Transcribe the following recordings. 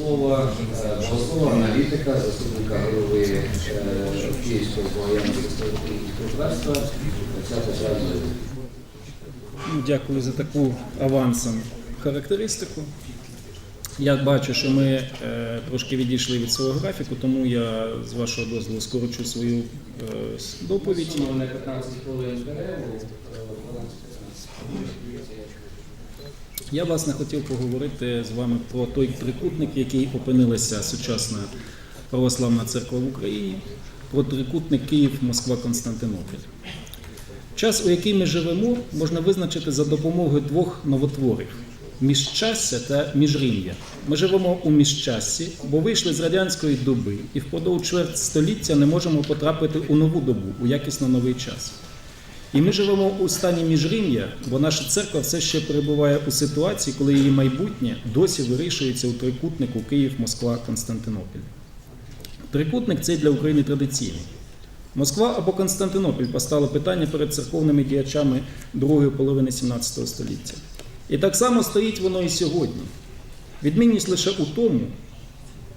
слова е, аналітика, заступника голови е, Київського братства отця Петра Ну, Дякую за таку авансом характеристику. Я бачу, що ми е, трошки відійшли від свого графіку, тому я з вашого дозволу скорочу свою доповідь. 15 хвилин Я власне хотів поговорити з вами про той трикутник, який опинилася сучасна православна церква в Україні, про трикутник Київ, Москва, Константинополь. Час, у який ми живемо, можна визначити за допомогою двох новотворів міжчастя та міжрім'я. Ми живемо у міжчассі, бо вийшли з радянської доби і впродовж чверть століття не можемо потрапити у нову добу, у якісно новий час. І ми живемо у стані міжрім'я, бо наша церква все ще перебуває у ситуації, коли її майбутнє досі вирішується у трикутнику Київ, Москва, Константинополь. Трикутник цей для України традиційний. Москва або Константинополь постало питання перед церковними діячами другої половини 17 століття. І так само стоїть воно і сьогодні. Відмінність лише у тому,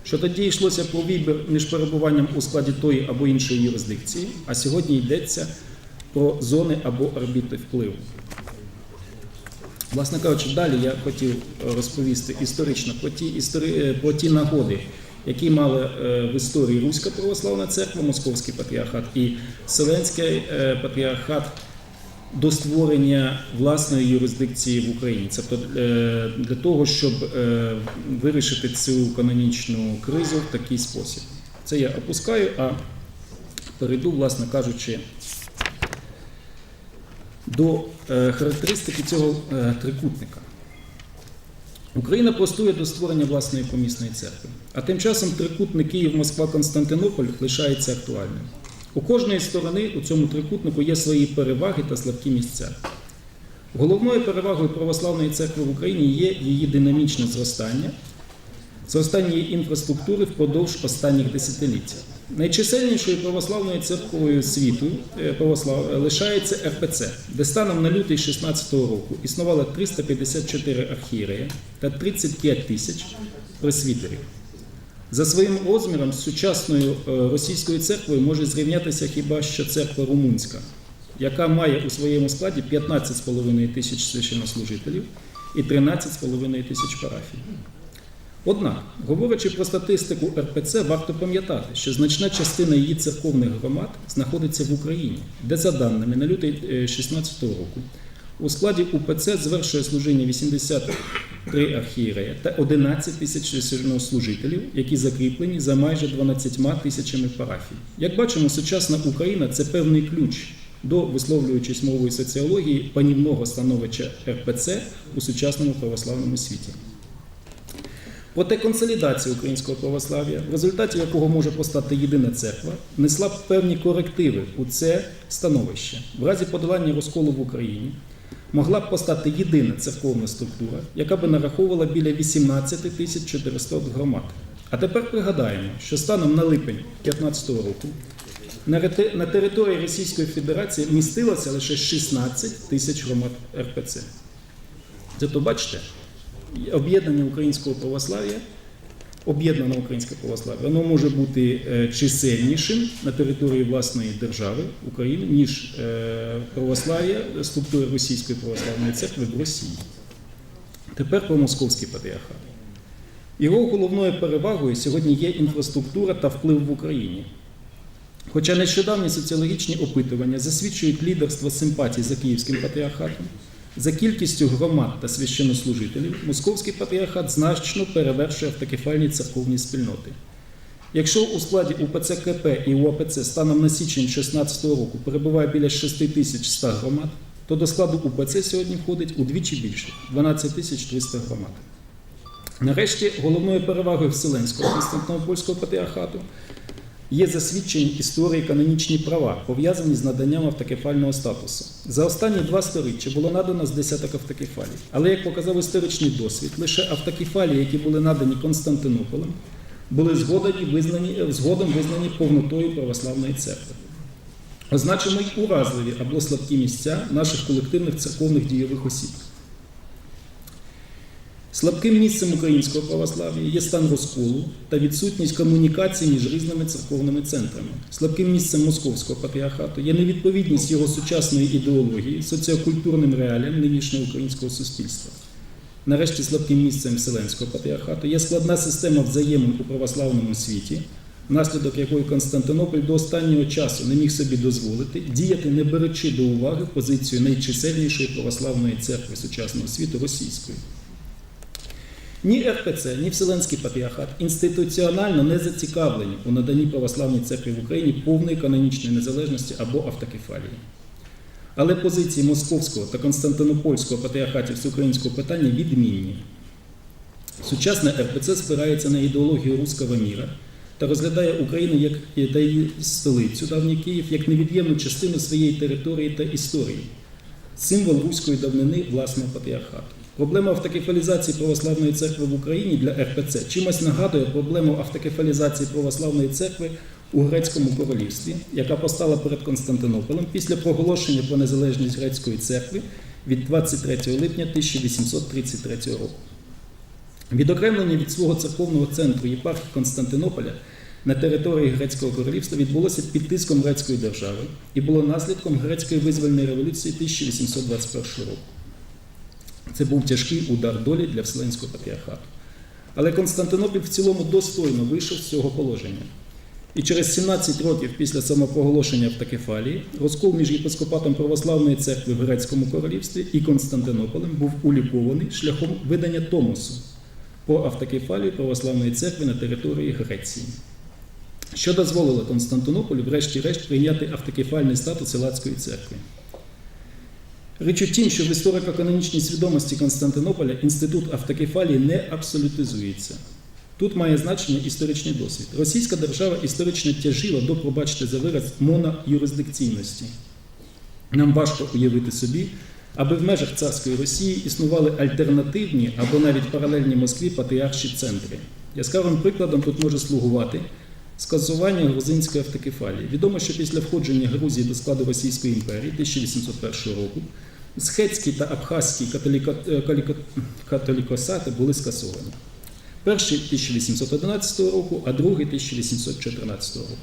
що тоді йшлося про вибір між перебуванням у складі тої або іншої юрисдикції, а сьогодні йдеться про зони або орбіти впливу. Власне кажучи, далі я хотів е, розповісти історично про ті, історі... е, про ті нагоди, які мали е, в історії Руська православна церква, Московський патріархат і Вселенський патріархат до створення власної юрисдикції в Україні. Тобто для того, щоб вирішити цю канонічну кризу в такий спосіб. Це я опускаю, а перейду, власне кажучи, до е, характеристики цього е, трикутника. Україна простує до створення власної помісної церкви, а тим часом трикутник Київ, Москва, Константинополь лишається актуальним. У кожної сторони у цьому трикутнику є свої переваги та слабкі місця. Головною перевагою православної церкви в Україні є її динамічне зростання, зростання її інфраструктури впродовж останніх десятиліть. Найчисельнішою православною церквою світу е, православ е, лишається РПЦ, де станом на лютий 16 року існувало 354 архієреї та 35 тисяч пресвітерів. За своїм розміром з сучасною е, російською церквою може зрівнятися хіба що церква румунська, яка має у своєму складі 15,5 тисяч священнослужителів і 13,5 тисяч парафій. Однак, говорячи про статистику РПЦ, варто пам'ятати, що значна частина її церковних громад знаходиться в Україні, де, за даними на лютий 2016 року, у складі УПЦ звершує служіння 83 архієрея та 11 тисяч священнослужителів, які закріплені за майже 12 тисячами парафій. Як бачимо, сучасна Україна це певний ключ до, висловлюючись мовою соціології, панівного становища РПЦ у сучасному православному світі. Проте консолідація українського православ'я, в результаті якого може постати єдина церква, внесла б певні корективи у це становище. В разі подолання розколу в Україні могла б постати єдина церковна структура, яка би нараховувала біля 18 тисяч 400 громад. А тепер пригадаємо, що станом на липень 2015 року на території Російської Федерації містилося лише 16 тисяч громад РПЦ. Зато бачите, об'єднання українського православ'я, об'єднане українське православ'я, воно може бути е, чисельнішим на території власної держави України, ніж е, православ'я структури Російської православної церкви в Росії. Тепер про московський патріархат. Його головною перевагою сьогодні є інфраструктура та вплив в Україні. Хоча нещодавні соціологічні опитування засвідчують лідерство симпатій за Київським патріархатом, за кількістю громад та священнослужителів Московський патріархат значно перевершує автокефальні церковні спільноти. Якщо у складі УПЦ КП і УАПЦ станом на січень 2016 року перебуває біля 6100 громад, то до складу УПЦ сьогодні входить удвічі більше 12300 громад. Нарешті головною перевагою Вселенського Константинопольського патріархату є засвідчені історії канонічні права, пов'язані з наданням автокефального статусу. За останні два сторіччя було надано з десяток автокефалій. Але, як показав історичний досвід, лише автокефалії, які були надані Константинополем, були згодом визнані, згодом визнані повнотою православної церкви. Означимо й уразливі або слабкі місця наших колективних церковних дійових осіб. Слабким місцем українського православ'я є стан розколу та відсутність комунікації між різними церковними центрами. Слабким місцем московського патріархату є невідповідність його сучасної ідеології соціокультурним реаліям нинішнього українського суспільства. Нарешті слабким місцем Вселенського патріархату є складна система взаємин у православному світі, внаслідок якої Константинополь до останнього часу не міг собі дозволити діяти, не беручи до уваги позицію найчисельнішої православної церкви сучасного світу російської. Ні РПЦ, ні Вселенський патріархат інституціонально не зацікавлені у наданні православній церкві в Україні повної канонічної незалежності або автокефалії. Але позиції Московського та Константинопольського патріархатів з українського питання відмінні. Сучасна РПЦ спирається на ідеологію руського міра та розглядає Україну як та її столицю, давній Київ, як невід'ємну частину своєї території та історії, символ руської давнини власного патріархату. Проблема автокефалізації православної церкви в Україні для РПЦ чимось нагадує проблему автокефалізації православної церкви у грецькому королівстві, яка постала перед Константинополем після проголошення про незалежність грецької церкви від 23 липня 1833 року. Відокремлення від свого церковного центру єпархії Константинополя на території Грецького королівства відбулося під тиском грецької держави і було наслідком грецької визвольної революції 1821 року. Це був тяжкий удар долі для Вселенського патріархату. Але Константинополь в цілому достойно вийшов з цього положення. І через 17 років після самопроголошення автокефалії розкол між єпископатом православної церкви в Грецькому королівстві і Константинополем був улікований шляхом видання Томосу по автокефалії православної церкви на території Греції, що дозволило Константинополю, врешті-решт, прийняти автокефальний статус Ілацької церкви. Річ у тім, що в історико-канонічній свідомості Константинополя інститут автокефалії не абсолютизується. Тут має значення історичний досвід. Російська держава історично тяжила до, пробачте за вираз, моноюрисдикційності. Нам важко уявити собі, аби в межах царської Росії існували альтернативні або навіть паралельні Москві патріарші центри. Яскравим прикладом тут може слугувати скасування грузинської автокефалії. Відомо, що після входження Грузії до складу Російської імперії 1801 року схетські та католіко- е, католікосати були скасовані. Перший 1811 року, а другий 1814 року.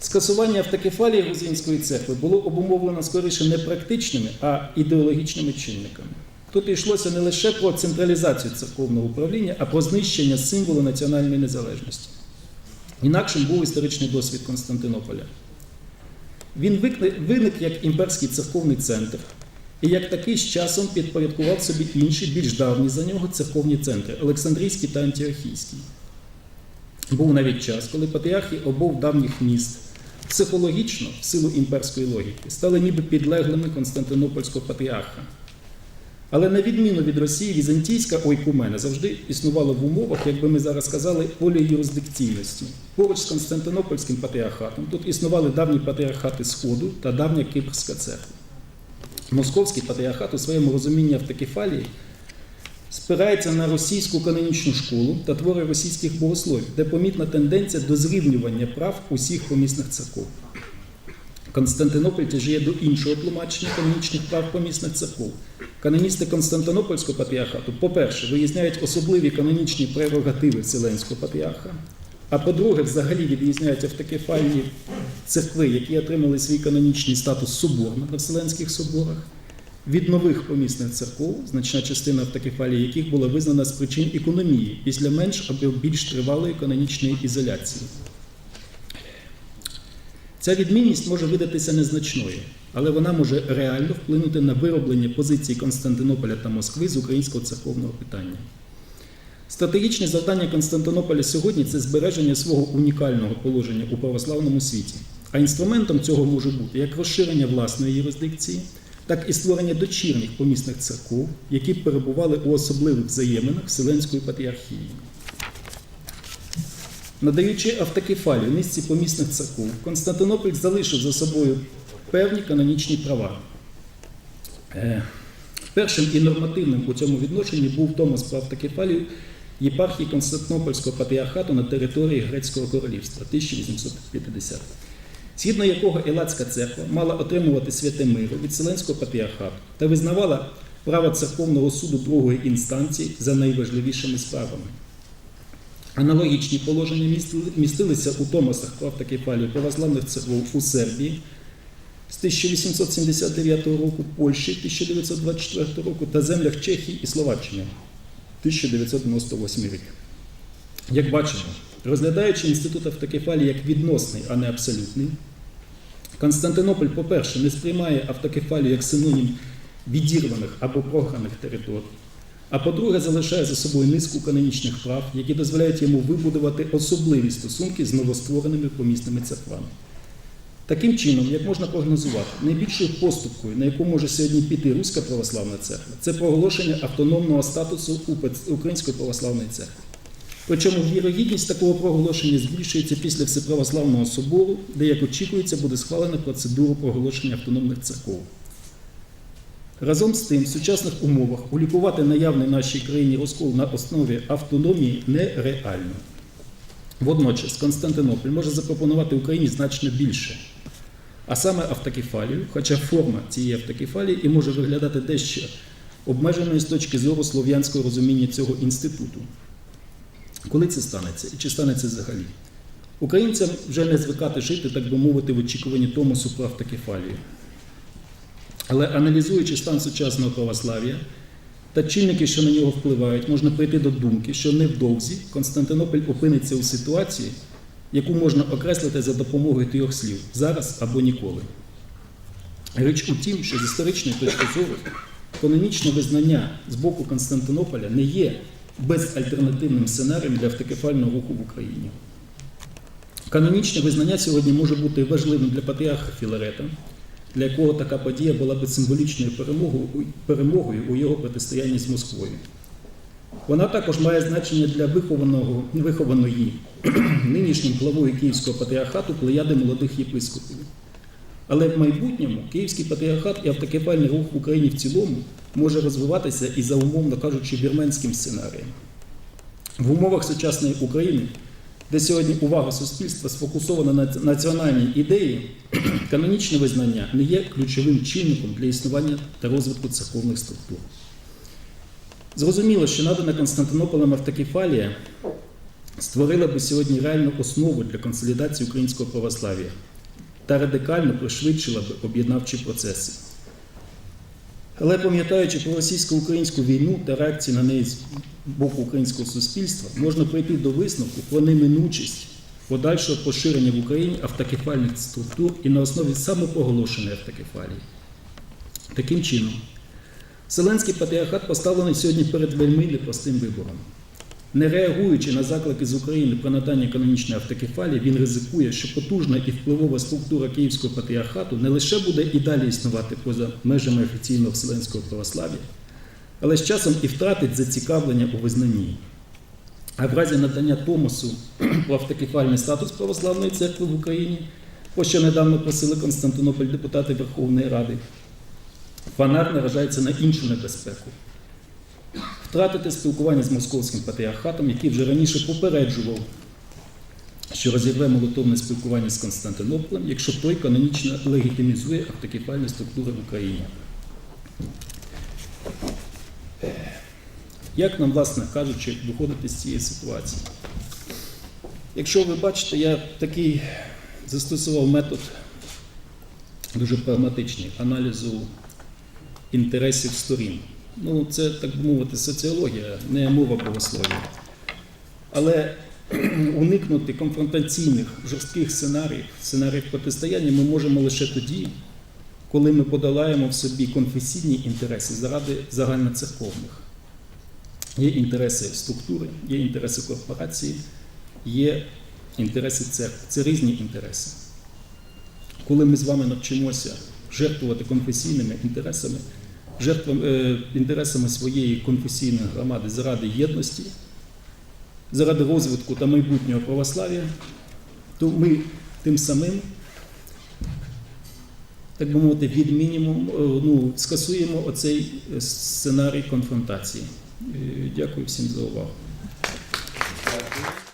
Скасування автокефалії грузинської церкви було обумовлено скоріше не практичними, а ідеологічними чинниками. Тут йшлося не лише про централізацію церковного управління, а про знищення символу національної незалежності. Інакшим був історичний досвід Константинополя. Він виник як імперський церковний центр, і як такий з часом підпорядкував собі інші, більш давні за нього церковні центри Олександрійський та Антіохійський. Був навіть час, коли патріархи обох давніх міст психологічно, в силу імперської логіки, стали ніби підлеглими Константинопольського патріарха. Але на відміну від Росії, візантійська ойкумена завжди існувала в умовах, як би ми зараз сказали, поліюрисдикційності. Поруч з Константинопольським патріархатом тут існували давні патріархати Сходу та давня Кипрська церква. Московський патріархат у своєму розумінні автокефалії спирається на російську канонічну школу та твори російських богословів, де помітна тенденція до зрівнювання прав усіх помісних церков. Константинополь тяжіє до іншого тлумачення канонічних прав помісних церков. Каноністи Константинопольського патріархату, по-перше, виїзняють особливі канонічні прерогативи Вселенського патріарха, а по-друге, взагалі відрізняють автокефальні церкви, які отримали свій канонічний статус соборних на Вселенських соборах, від нових помісних церков, значна частина автокефалії яких була визнана з причин економії після менш або більш тривалої канонічної ізоляції. Ця відмінність може видатися незначною, але вона може реально вплинути на вироблення позицій Константинополя та Москви з українського церковного питання. Стратегічне завдання Константинополя сьогодні це збереження свого унікального положення у православному світі. А інструментом цього може бути як розширення власної юрисдикції, так і створення дочірніх помісних церков, які перебували у особливих взаєминах Вселенської патріархії. Надаючи автокефалію низці помісних церков, Константинополь залишив за собою певні канонічні права. Е, Першим і нормативним у цьому відношенні був Томос про автокефалію єпархії Константинопольського патріархату на території Грецького королівства 1850, згідно якого Елацька церква мала отримувати святе миро від Вселенського патріархату та визнавала права церковного суду другої інстанції за найважливішими справами. Аналогічні положення містилися у Томасах автокефалії православних церков у Сербії з 1879 року, Польщі 1924 року та землях Чехії і Словаччини 1998 рік. Як бачимо, розглядаючи інститут автокефалії як відносний, а не абсолютний, Константинополь, по-перше, не сприймає автокефалію як синонім відірваних або програних територій. А по-друге, залишає за собою низку канонічних прав, які дозволяють йому вибудувати особливі стосунки з новоствореними помісними церквами. Таким чином, як можна прогнозувати, найбільшою поступкою, на яку може сьогодні піти Руська православна церква, це проголошення автономного статусу Української православної церкви. Причому вірогідність такого проголошення збільшується після Всеправославного собору, де, як очікується, буде схвалена процедура проголошення автономних церков. Разом з тим, в сучасних умовах улікувати наявний в нашій країні розкол на основі автономії нереально. Водночас Константинополь може запропонувати Україні значно більше, а саме автокефалію, хоча форма цієї автокефалії і може виглядати дещо обмеженою з точки зору слов'янського розуміння цього інституту. Коли це станеться і чи станеться взагалі? Українцям вже не звикати жити, так би мовити, в очікуванні Томосу про автокефалію. Але аналізуючи стан сучасного православ'я та чинники, що на нього впливають, можна прийти до думки, що невдовзі Константинополь опиниться у ситуації, яку можна окреслити за допомогою трьох слів зараз або ніколи. Річ у тім, що з історичної точки зору канонічне визнання з боку Константинополя не є безальтернативним сценарієм для автокефального руху в Україні. Канонічне визнання сьогодні може бути важливим для патріарха Філарета, для якого така подія була би символічною перемогою, у його протистоянні з Москвою. Вона також має значення для вихованого, вихованої нинішнім главою Київського патріархату плеяди молодих єпископів. Але в майбутньому Київський патріархат і автокефальний рух в Україні в цілому може розвиватися і за умовно кажучи вірменським сценарієм. В умовах сучасної України, де сьогодні увага суспільства сфокусована на національній ідеї, канонічне визнання не є ключовим чинником для існування та розвитку церковних структур. Зрозуміло, що надана Константинополем автокефалія створила би сьогодні реальну основу для консолідації українського православ'я та радикально пришвидшила би об'єднавчі процеси. Але пам'ятаючи про російсько-українську війну та реакції на неї з боку українського суспільства, можна прийти до висновку про неминучість подальшого поширення в Україні автокефальних структур і на основі самопроголошеної автокефалії. Таким чином, Вселенський патріархат поставлений сьогодні перед вельми непростим вибором. Не реагуючи на заклики з України про надання канонічної автокефалії, він ризикує, що потужна і впливова структура Київського патріархату не лише буде і далі існувати поза межами офіційного вселенського православ'я, але з часом і втратить зацікавлення у визнанні. А в разі надання Томосу про автокефальний статус православної церкви в Україні, про що недавно просили Константинополь депутати Верховної Ради, фанат наражається на іншу небезпеку втратити спілкування з московським патріархатом, який вже раніше попереджував, що розірве молитовне спілкування з Константинополем, якщо той канонічно легітимізує автокефальні структури в Україні. Як нам, власне кажучи, виходити з цієї ситуації? Якщо ви бачите, я такий застосував метод дуже прагматичний аналізу інтересів сторін. Ну, це, так би мовити, соціологія, не мова богослов'я. Але уникнути конфронтаційних жорстких сценаріїв, сценаріїв протистояння ми можемо лише тоді, коли ми подолаємо в собі конфесійні інтереси заради загальноцерковних. Є інтереси структури, є інтереси корпорації, є інтереси церкви. Це різні інтереси. Коли ми з вами навчимося жертвувати конфесійними інтересами, жертвами, е, інтересами своєї конфесійної громади заради єдності, заради розвитку та майбутнього православ'я, то ми тим самим, так би мовити, відмінімум, мінімум ну, скасуємо оцей сценарій конфронтації. Е, Дякую всім за увагу.